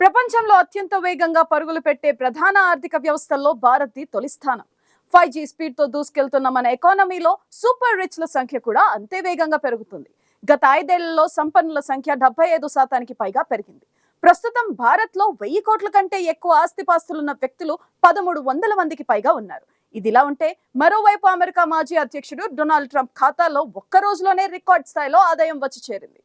ప్రపంచంలో అత్యంత వేగంగా పరుగులు పెట్టే ప్రధాన ఆర్థిక వ్యవస్థల్లో భారత్ది తొలి స్థానం. ఫైవ్ జీ స్పీడ్తో దూసుకెళ్తున్న మన ఎకానమీలో సూపర్ రిచ్ల సంఖ్య కూడా అంతే వేగంగా పెరుగుతుంది. గత ఐదేళ్ళలో సంపన్నుల సంఖ్య డెబ్బై ఐదు శాతానికి పైగా పెరిగింది. ప్రస్తుతం భారత్లో వెయ్యి కోట్ల కంటే ఎక్కువ ఆస్తిపాస్తులున్న వ్యక్తులు పదమూడు వందల మందికి పైగా ఉన్నారు. ఇదిలా ఉంటే మరోవైపు అమెరికా మాజీ అధ్యక్షుడు డొనాల్డ్ ట్రంప్ ఖాతాలో ఒక్క రోజులోనే రికార్డ్ స్థాయిలో ఆదాయం వచ్చి చేరింది.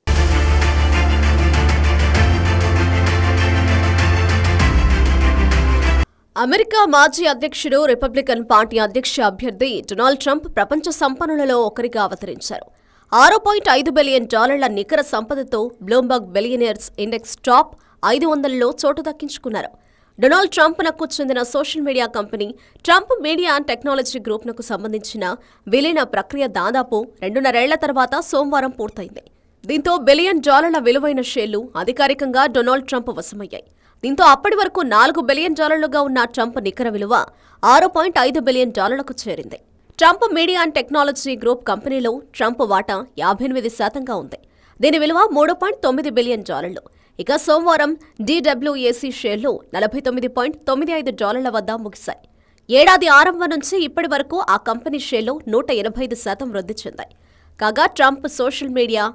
అమెరికా మాజీ అధ్యక్షుడు రిపబ్లికన్ పార్టీ అధ్యక్ష అభ్యర్థి డొనాల్డ్ ట్రంప్ ప్రపంచ సంపన్నులలో ఒకరిగా అవతరించారు. ఆరు పాయింట్ ఐదు బిలియన్ డాలర్ల నికర సంపదతో బ్లూంబర్గ్ బిలియనర్స్ ఇండెక్స్ టాప్ ఐదు వందలలో చోటు దక్కించుకున్నారు. డొనాల్డ్ ట్రంప్నకు చెందిన social media company Trump media and technology గ్రూప్నకు సంబంధించిన విలీన ప్రక్రియ దాదాపు రెండున్నరేళ్ళ తర్వాత సోమవారం పూర్తయింది. దీంతో బిలియన్ డాలర్ల విలువైన షేర్లు అధికారికంగా డొనాల్డ్ ట్రంప్ వశమయ్యాయి. దీంతో అప్పటి వరకు నాలుగు బిలియన్ డాలర్లుగా ఉన్న ట్రంప్ నికర విలువ ఆరు పాయింట్ ఐదు బిలియన్ డాలర్లకు చేరింది. Trump media and technology group కంపెనీలో ట్రంప్ వాటా యాభై ఎనిమిది శాతంగా ఉంది. దీని విలువ మూడు పాయింట్ తొమ్మిది బిలియన్ డాలర్లు. ఇక సోమవారం డీడబ్ల్యూఏసీ షేర్లు నలభై తొమ్మిది పాయింట్ తొమ్మిది ఐదు డాలర్ల వద్ద ముగిశాయి. ఏడాది ఆరంభం నుంచి ఇప్పటి వరకు ఆ కంపెనీ షేర్లు నూట ఎనభై ఐదు శాతం వృద్ధి చెందాయి. కాగా ట్రంప్ సోషల్ మీడియా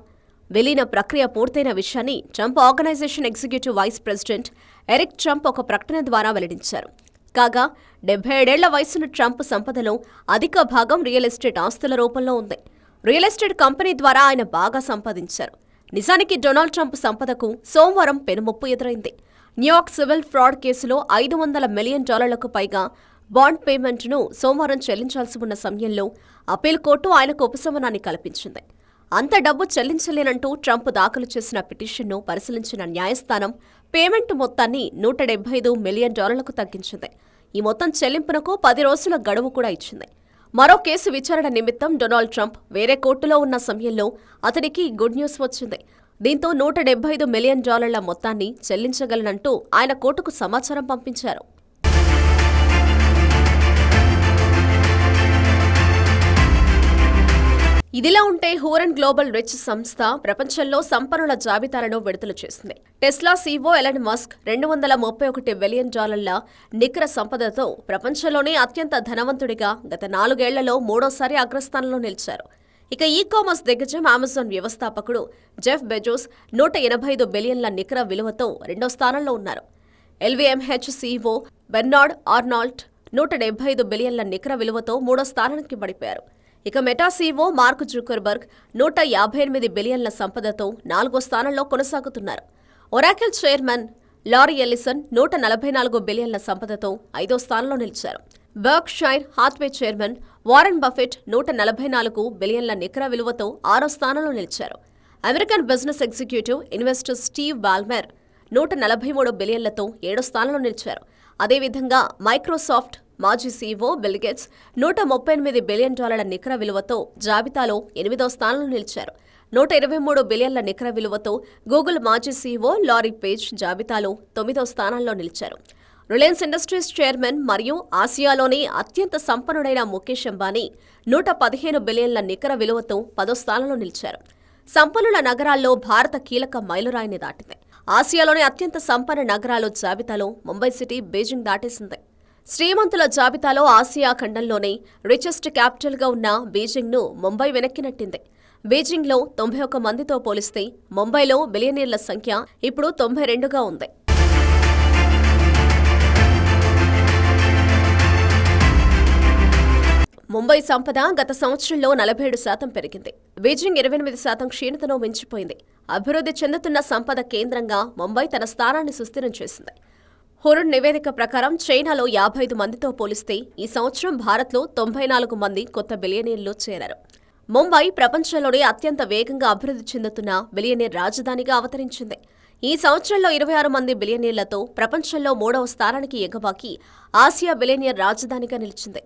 విలీన ప్రక్రియ పూర్తయిన విషయాన్ని Trump organisation executive vice president Eric Trump ఒక ప్రకటన ద్వారా వెల్లడించారు. కాగా డెబ్బై ఏడేళ్ళ వయసున్న ట్రంప్ సంపదలో అధిక భాగం రియల్ ఎస్టేట్ ఆస్తుల రూపంలో ఉంది. రియల్ ఎస్టేట్ కంపెనీ ద్వారా ఆయన బాగా సంపాదించారు. నిజానికి డొనాల్డ్ ట్రంప్ సంపదకు సోమవారం పెనుముప్పు ఎదురైంది. న్యూయార్క్ సివిల్ ఫ్రాడ్ కేసులో ఐదు వందల మిలియన్ డాలర్లకు పైగా బాండ్ పేమెంట్ను సోమవారం చెల్లించాల్సి ఉన్న సమయంలో అప్పీల్ కోర్టు ఆయనకు ఉపశమనాన్ని కల్పించింది. అంత డబ్బు చెల్లించలేనంటూ ట్రంప్ దాఖలు చేసిన పిటిషన్ను పరిశీలించిన న్యాయస్థానం పేమెంట్ మొత్తాన్ని నూట డెబ్బై ఐదు మిలియన్ డాలర్లకు తగ్గించింది. ఈ మొత్తం చెల్లింపునకు పది రోజుల గడువు కూడా ఇచ్చింది. మరో కేసు విచారణ నిమిత్తం డొనాల్డ్ ట్రంప్ వేరే కోర్టులో ఉన్న సమయంలో అతనికి గుడ్ న్యూస్ వచ్చింది. దీంతో నూట డెబ్బై ఐదు మిలియన్ డాలర్ల మొత్తాన్ని చెల్లించగలనంటూ ఆయన కోర్టుకు సమాచారం పంపించారు. ఇదిలా ఉంటే హూరన్ గ్లోబల్ రిచ్ సంస్థ ప్రపంచంలో సంపన్నుల జాబితాలను విడుదల చేసింది. టెస్లా సీవో ఎలన్ మస్క్ రెండు వందల ముప్పై ఒకటి బిలియన్ డాలర్ల నికర సంపదతో ప్రపంచంలోనే అత్యంత ధనవంతుడిగా గత నాలుగేళ్ళలో మూడోసారి అగ్రస్థానంలో నిలిచారు. ఇక ఈ కామర్స్ దిగ్గజం అమెజాన్ వ్యవస్థాపకుడు జెఫ్ బెజోస్ నూట ఎనభై ఐదు బిలియన్ల నికర విలువతో రెండో స్థానంలో ఉన్నారు. ఎల్వీఎంహెచ్ సీఓ బెర్నార్డ్ ఆర్నాల్ట్ నూట డెబ్బై ఐదు బిలియన్ల నికర విలువతో మూడో స్థానానికి పడిపోయారు ఇక మెటా మార్క్ జుకర్బర్గ్ నూట యాభై ఎనిమిది బిలియన్ల సంపదతో నాలుగో స్థానంలో కొనసాగుతున్నారు. ఒరాకిల్ చైర్మన్ లారీ ఎల్లిసన్ నూట నలభై నాలుగు బిలియన్ల సంపదతో ఐదో స్థానంలో నిలిచారు. Berkshire Hathaway chairman Warren Buffett నూట నలభై నాలుగు బిలియన్ల నికర విలువతో ఆరో స్థానంలో నిలిచారు. American business executive investor Steve Ballmer నూట నలభై మూడు బిలియన్లతో ఏడో స్థానంలో నిలిచారు. అదేవిధంగా మైక్రోసాఫ్ట్ మాజీ సీఈఓ బిల్గేట్స్ నూట ముప్పై ఎనిమిది బిలియన్ డాలర్ల నికర విలువతో జాబితాలో ఎనిమిదో స్థానంలో నిలిచారు. నూట ఇరవై మూడు బిలియన్ల నికర విలువతో గూగుల్ మాజీ సీఈఓ లారీ పేజ్ జాబితాలో తొమ్మిదో స్థానంలో నిలిచారు. రిలయన్స్ ఇండస్ట్రీస్ చైర్మన్ మరియు ఆసియాలోనే అత్యంత సంపన్నుడైన ముఖేష్ అంబానీ నూట పదిహేను బిలియన్ల నికర విలువతో పదో స్థానంలో నిలిచారు. సంపన్నుల నగరాల్లో భారత కీలక మైలురాయిని దాటింది. ఆసియాలోని అత్యంత సంపన్న నగరాల జాబితాలో ముంబై సిటీ బీజింగ్ దాటేసింది. శ్రీమంతుల జాబితాలో ఆసియా ఖండంలోనే రిచెస్ట్ క్యాపిటల్గా ఉన్న బీజింగ్ను ముంబై వెనక్కి బీజింగ్లో తొంభై ఒక్క మందితో పోలిస్తే ముంబైలో బిలియనీర్ల సంఖ్య ఇప్పుడు తొంభై రెండుగా ఉంది. ముంబై సంపద గత సంవత్సరంలో నలభై ఏడు శాతం పెరిగింది. బీజింగ్ ఇరవై ఎనిమిది శాతం క్షీణతను మించిపోయింది. అభివృద్ధి చెందుతున్న సంపద కేంద్రంగా ముంబై తన స్థానాన్ని సుస్థిరం చేసింది. హురుణ్ నివేదిక ప్రకారం చైనాలో యాభై ఐదు మందితో పోలిస్తే ఈ సంవత్సరం భారత్లో తొంభై నాలుగు మంది కొత్త బిలియనీర్లు చేరారు. ముంబై ప్రపంచంలోనే అత్యంత వేగంగా అభివృద్ధి చెందుతున్న బిలియనీర్ రాజధానిగా అవతరించింది. ఈ సంవత్సరంలో ఇరవై ఆరు మంది బిలియనీర్లతో ప్రపంచంలో మూడవ స్థానానికి ఎగబాకి ఆసియా బిలియనీర్ రాజధానిగా నిలిచింది.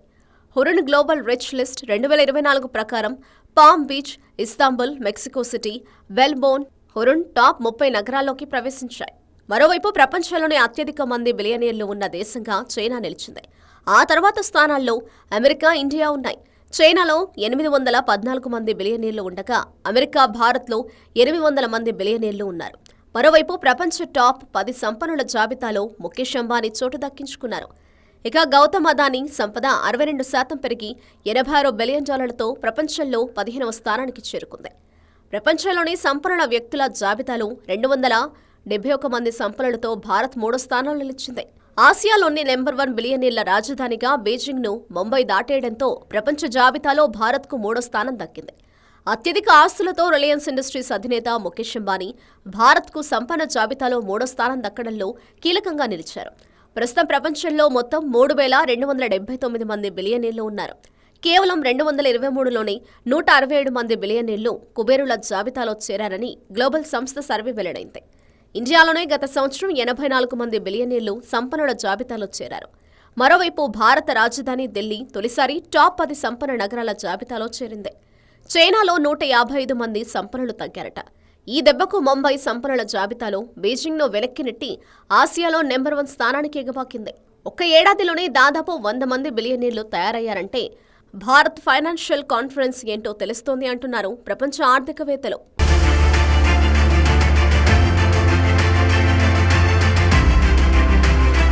హురుణ్ గ్లోబల్ రిచ్ లిస్ట్ రెండు వేల ఇరవై నాలుగు ప్రకారం Palm Beach Istanbul Mexico City వెల్బోన్ Hurun top ముప్పై నగరాల్లోకి ప్రవేశించాయి. మరోవైపు ప్రపంచంలోనే అత్యధిక మంది బిలియనీర్లు ఉన్న దేశంగా చైనా నిలిచింది. ఆ తర్వాత స్థానాల్లో అమెరికా ఇండియా ఉన్నాయి. చైనాలో ఎనిమిది వందల పద్నాలుగు మంది బిలియనీర్లు ఉండగా అమెరికా భారత్లో ఎనిమిది వందల మంది బిలియనీర్లు ఉన్నారు. మరోవైపు ప్రపంచ టాప్ పది సంపన్నుల జాబితాలో ముఖేష్ అంబానీ చోటు దక్కించుకున్నారు. ఇక గౌతమ్ అదానీ సంపద అరవై రెండు శాతం పెరిగి ఎనభై ఆరు బిలియన్ డాలర్లతో ప్రపంచంలో పదిహేనవ స్థానానికి చేరుకుంది. ప్రపంచంలోని సంపన్నుల వ్యక్తుల జాబితాలో రెండు వందల డెబ్బై ఒక మంది సంపన్నులతో భారత్ మూడో స్థానంలో నిలిచింది. ఆసియాలోని నెంబర్ వన్ బిలియనీర్ల రాజధానిగా బీజింగ్ను ముంబై దాటేయడంతో ప్రపంచ జాబితాలో భారత్కు మూడో స్థానం దక్కింది. అత్యధిక ఆస్తులతో రిలయన్స్ ఇండస్ట్రీస్ అధినేత ముఖేష్ అంబానీ భారత్కు సంపన్న జాబితాలో మూడో స్థానం దక్కడంలో కీలకంగా నిలిచారు. ప్రస్తుతం ప్రపంచంలో మొత్తం మూడు వేల రెండు వందల డెబ్బై తొమ్మిది మంది బిలియనీర్లు ఉన్నారు. కేవలం రెండు వందల ఇరవై మూడులోనే నూట అరవై ఏడు మంది బిలియనీర్లు కుబేరుల జాబితాలో చేరారని గ్లోబల్ సంస్థ సర్వే వెల్లడైంది. ఇండియాలోనే గత సంవత్సరం ఎనభై నాలుగు మంది బిలియనీర్లు సంపన్నుల జాబితాలో చేరారు. మరోవైపు భారత రాజధాని ఢిల్లీ తొలిసారి టాప్ పది సంపన్న నగరాల జాబితాలో చేరింది. చైనాలో నూట యాభై ఐదు మంది సంపన్నులు తగ్గారట. ఈ దెబ్బకు ముంబై సంపన్నుల జాబితాలో బీజింగ్ను వెనక్కి నెట్టి ఆసియాలో నెంబర్ వన్ స్థానానికి ఎగబాకింది. ఒక్క ఏడాదిలోనే దాదాపు వంద మంది బిలియనీర్లు తయారయ్యారంటే భారత్ ఫైనాన్షియల్ కాన్ఫరెన్స్ ఏంటో తెలుస్తోంది అంటున్నారు ప్రపంచ ఆర్థికవేత్తలు.